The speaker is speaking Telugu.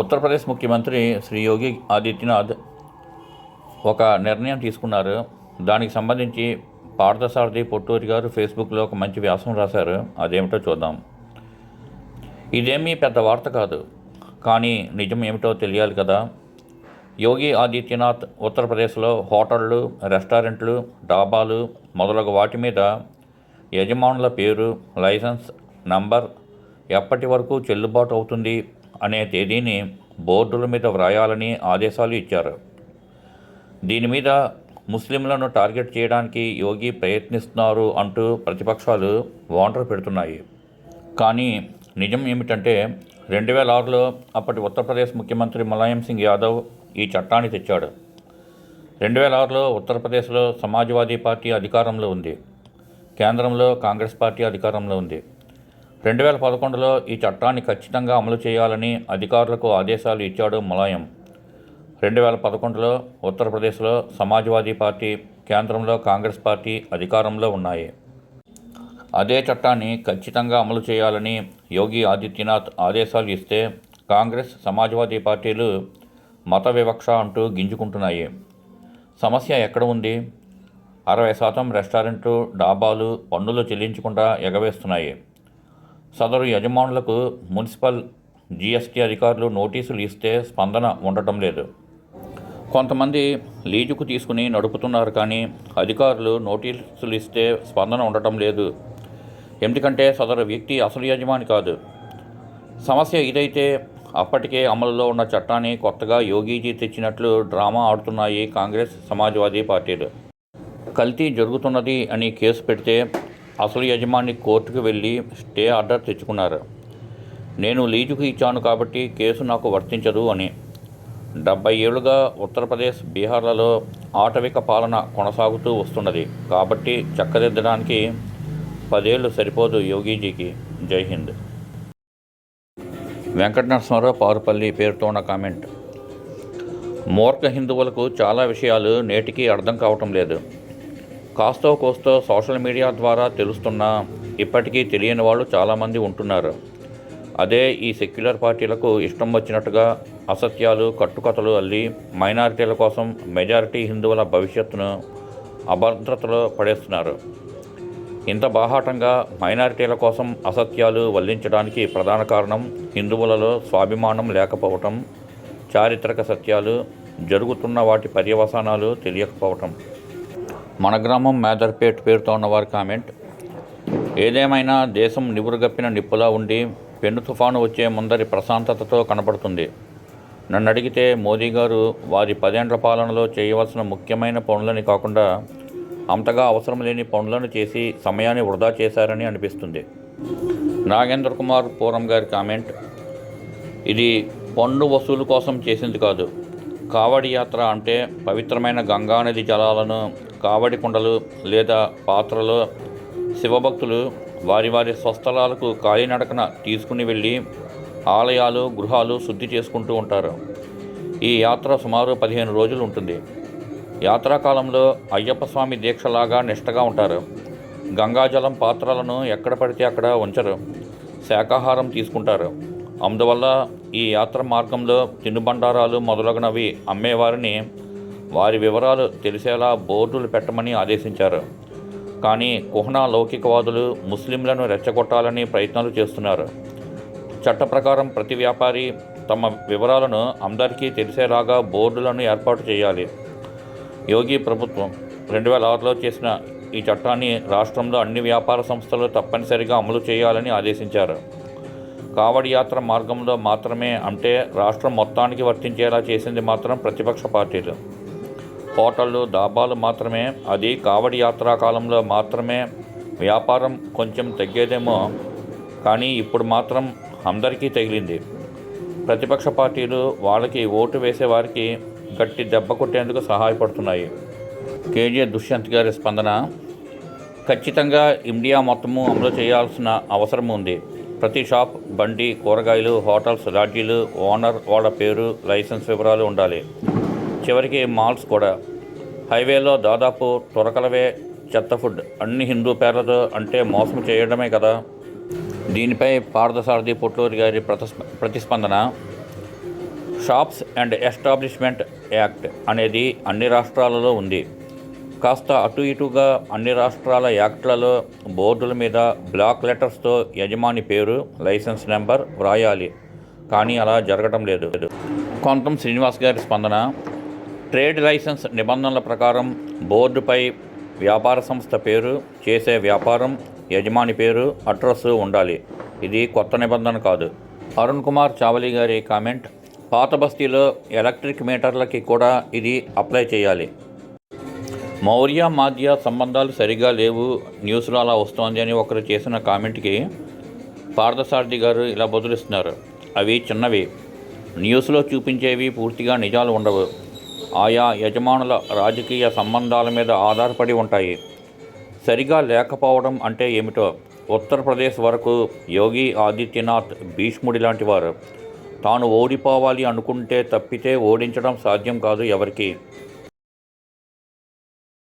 ఉత్తరప్రదేశ్ ముఖ్యమంత్రి శ్రీ యోగి ఆదిత్యనాథ్ ఒక నిర్ణయం తీసుకున్నారు. దానికి సంబంధించి పార్థసారథి పొట్టూరి గారు ఫేస్బుక్లో ఒక మంచి వ్యాసం రాశారు. అదేమిటో చూద్దాం. ఇదేమీ పెద్ద వార్త కాదు. కానీ నిజం ఏమిటో తెలియాలి కదా. యోగి ఆదిత్యనాథ్ ఉత్తరప్రదేశ్లో హోటళ్ళు రెస్టారెంట్లు డాబాలు మొదలగు వాటి మీద యజమానుల పేరు లైసెన్స్ నంబర్ ఎప్పటి వరకు చెల్లుబాటు అవుతుంది? అనే తేదీని బోర్డుల మీద వ్రాయాలని ఆదేశాలు ఇచ్చారు. దీని మీద ముస్లింలను టార్గెట్ చేయడానికి యోగి ప్రయత్నిస్తున్నారు అంటూ ప్రతిపక్షాలు వాంటర్ పెడుతున్నాయి. కానీ నిజం ఏమిటంటే రెండు వేల ఆరులో అప్పటి ఉత్తరప్రదేశ్ ముఖ్యమంత్రి ములాయం సింగ్ యాదవ్ ఈ చట్టాన్ని తెచ్చాడు. రెండు వేల ఆరులో ఉత్తరప్రదేశ్లో సమాజ్వాదీ పార్టీ అధికారంలో ఉంది. కేంద్రంలో కాంగ్రెస్ పార్టీ అధికారంలో ఉంది. రెండు వేల పదకొండులో ఈ చట్టాన్ని ఖచ్చితంగా అమలు చేయాలని అధికారులకు ఆదేశాలు ఇచ్చాడు ములాయం. రెండు వేల పదకొండులో ఉత్తరప్రదేశ్లో సమాజ్వాదీ పార్టీ కేంద్రంలో కాంగ్రెస్ పార్టీ అధికారంలో ఉన్నాయి. అదే చట్టాన్ని ఖచ్చితంగా అమలు చేయాలని యోగి ఆదిత్యనాథ్ ఆదేశాలు ఇస్తే కాంగ్రెస్ సమాజ్వాదీ పార్టీలు మత వివక్ష అంటూ గింజుకుంటున్నాయి. సమస్య ఎక్కడ ఉంది? అరవై శాతం రెస్టారెంట్లు డాబాలు పన్నులు చెల్లించకుండా ఎగవేస్తున్నాయి. సదరు యజమానులకు మున్సిపల్ జీఎస్టీ అధికారులు నోటీసులు ఇస్తే స్పందన ఉండటం లేదు. కొంతమంది లీజుకు తీసుకుని నడుపుతున్నారు కానీ అధికారులు నోటీసులు ఇస్తే స్పందన ఉండటం లేదు. ఎందుకంటే సదరు వ్యక్తి అసలు యజమాని కాదు. సమస్య ఇదైతే అప్పటికే అమలులో ఉన్న చట్టాన్ని కొత్తగా యోగీజీ తెచ్చినట్లు డ్రామా ఆడుతున్నాయి కాంగ్రెస్ సమాజ్వాదీ పార్టీలు. కల్తీ జరుగుతున్నది అని కేసు పెడితే అసలు యజమాని కోర్టుకు వెళ్ళి స్టే ఆర్డర్ తెచ్చుకున్నారు. నేను లీజుకు ఇచ్చాను కాబట్టి కేసు నాకు వర్తించదు అని. డెబ్బై ఏళ్ళుగా ఉత్తరప్రదేశ్ బీహార్లలో ఆటవిక పాలన కొనసాగుతూ వస్తున్నది కాబట్టి చక్కదిద్దడానికి పదేళ్ళు సరిపోదు యోగీజీకి. జై హింద్. వెంకట నరసింహారావు పారుపల్లి పేరుతో ఉన్న కామెంట్. మూర్ఖ హిందువులకు చాలా విషయాలు నేటికీ అర్థం కావటం లేదు. కాస్తో కోస్తో సోషల్ మీడియా ద్వారా తెలుస్తున్నా ఇప్పటికీ తెలియని వాళ్ళు చాలామంది ఉంటున్నారు. అదే ఈ సెక్యులర్ పార్టీలకు ఇష్టం వచ్చినట్టుగా అసత్యాలు కట్టుకథలు అల్లి మైనారిటీల కోసం మెజారిటీ హిందువుల భవిష్యత్తును అభద్రతలో పడేస్తున్నారు. ఇంత బాహాటంగా మైనారిటీల కోసం అసత్యాలు వల్లించడానికి ప్రధాన కారణం హిందువులలో స్వాభిమానం లేకపోవటం చారిత్రక సత్యాలు జరుగుతున్న వాటి పర్యవసానాలు తెలియకపోవటం. మన గ్రామం మేదర్పేట్ పేరుతో ఉన్నవారి కామెంట్. ఏదేమైనా దేశం నివురుగప్పిన నిప్పులా ఉండి పెను తుఫాను వచ్చే ముందరి ప్రశాంతతతో కనబడుతుంది నన్ను అడిగితే మోదీ గారు వారి పదేండ్ల పాలనలో చేయవలసిన ముఖ్యమైన పనులని కాకుండా అంతగా అవసరం లేని పనులను చేసి సమయాన్ని వృధా చేశారని అనిపిస్తుంది. నాగేంద్ర కుమార్ పూరం గారి కామెంట్. ఇది పన్ను వసూలు కోసం చేసింది కాదు. కావడి యాత్ర అంటే పవిత్రమైన గంగానది జలాలను కావడి కుండలు లేదా పాత్రలో శివభక్తులు వారి వారి స్వస్థలాలకు కాలినడకన తీసుకుని వెళ్ళి ఆలయాలు గృహాలు శుద్ధి చేసుకుంటూ ఉంటారు. ఈ యాత్ర సుమారు పదిహేను రోజులు ఉంటుంది. యాత్రాకాలంలో అయ్యప్ప స్వామి దీక్షలాగా నిష్టగా ఉంటారు. గంగాజలం పాత్రలను ఎక్కడ పడితే అక్కడ ఉంచరు. శాకాహారం తీసుకుంటారు. అందువల్ల ఈ యాత్ర మార్గంలో తినుబండారాలు మొదలగునవి అమ్మేవారిని వారి వివరాలు తెలిసేలా బోర్డులు పెట్టమని ఆదేశించారు. కానీ కుహనా లౌకికవాదులు ముస్లింలను రెచ్చగొట్టాలని ప్రయత్నాలు చేస్తున్నారు. చట్ట ప్రకారం ప్రతి వ్యాపారి తమ వివరాలను అందరికీ తెలిసేలాగా బోర్డులను ఏర్పాటు చేయాలి. యోగి ప్రభుత్వం రెండు వేల ఆరులో చేసిన ఈ చట్టాన్ని రాష్ట్రంలో అన్ని వ్యాపార సంస్థలు తప్పనిసరిగా అమలు చేయాలని ఆదేశించారు. కావడి యాత్ర మార్గంలో మాత్రమే అంటే రాష్ట్రం మొత్తానికి వర్తించేలా చేసింది మాత్రం ప్రతిపక్ష పార్టీలు. హోటళ్ళు దాబాలు మాత్రమే అది కావడి యాత్రా కాలంలో మాత్రమే వ్యాపారం కొంచెం తగ్గేదేమో. కానీ ఇప్పుడు మాత్రం అందరికీ తగిలింది. ప్రతిపక్ష పార్టీలు వాళ్ళకి ఓటు వేసేవారికి గట్టి దెబ్బ కొట్టేందుకు సహాయపడుతున్నాయి. కేజీ దుష్యంత్ గారి స్పందన ఖచ్చితంగా ఇండియా మొత్తము అమలు చేయాల్సిన అవసరం ఉంది. ప్రతి షాప్ బండి కూరగాయలు హోటల్స్ లాడ్జీలు ఓనర్ వాళ్ళ పేరు లైసెన్స్ వివరాలు ఉండాలి. చివరికి మాల్స్ కూడా. హైవేలో దాదాపు త్వరకలవే చెత్త ఫుడ్ అన్ని హిందూ పేర్లతో అంటే మోసం చేయడమే కదా. దీనిపై పార్థసారథి పొట్లూరి గారి ప్రతిస్ప ప్రతిస్పందన. షాప్స్ అండ్ ఎస్టాబ్లిష్మెంట్ యాక్ట్ అనేది అన్ని రాష్ట్రాలలో ఉంది. కాస్త అటు ఇటుగా అన్ని రాష్ట్రాల యాక్ట్లలో బోర్డుల మీద బ్లాక్ లెటర్స్తో యజమాని పేరు లైసెన్స్ నెంబర్ వ్రాయాలి. కానీ అలా జరగడం లేదు. కొంతం శ్రీనివాస్ గారి స్పందన ట్రేడ్ లైసెన్స్ నిబంధనల ప్రకారం బోర్డుపై వ్యాపార సంస్థ పేరు చేసే వ్యాపారం యజమాని పేరు అడ్రస్ ఉండాలి. ఇది కొత్త నిబంధన కాదు. అరుణ్ కుమార్ చావలి గారి కామెంట్ పాత బస్తీలో ఎలక్ట్రిక్ మీటర్లకి కూడా ఇది అప్లై చేయాలి. మౌర్య మాధ్య సంబంధాలు సరిగా లేవు న్యూస్లో అలా వస్తోంది అని ఒకరు చేసిన కామెంట్కి పార్థసారథి గారు ఇలా బదులిస్తున్నారు. అవి చిన్నవి. న్యూస్లో చూపించేవి పూర్తిగా నిజాలు ఉండవు. ఆయా యజమానుల రాజకీయ సంబంధాల మీద ఆధారపడి ఉంటాయి. సరిగా లేకపోవడం అంటే ఏమిటో ఉత్తరప్రదేశ్ వరకు యోగి ఆదిత్యనాథ్ భీష్ముడి లాంటి వారు. తాను ఓడిపోవాలి అనుకుంటే తప్పితే ఓడించడం సాధ్యం కాదు ఎవరికి.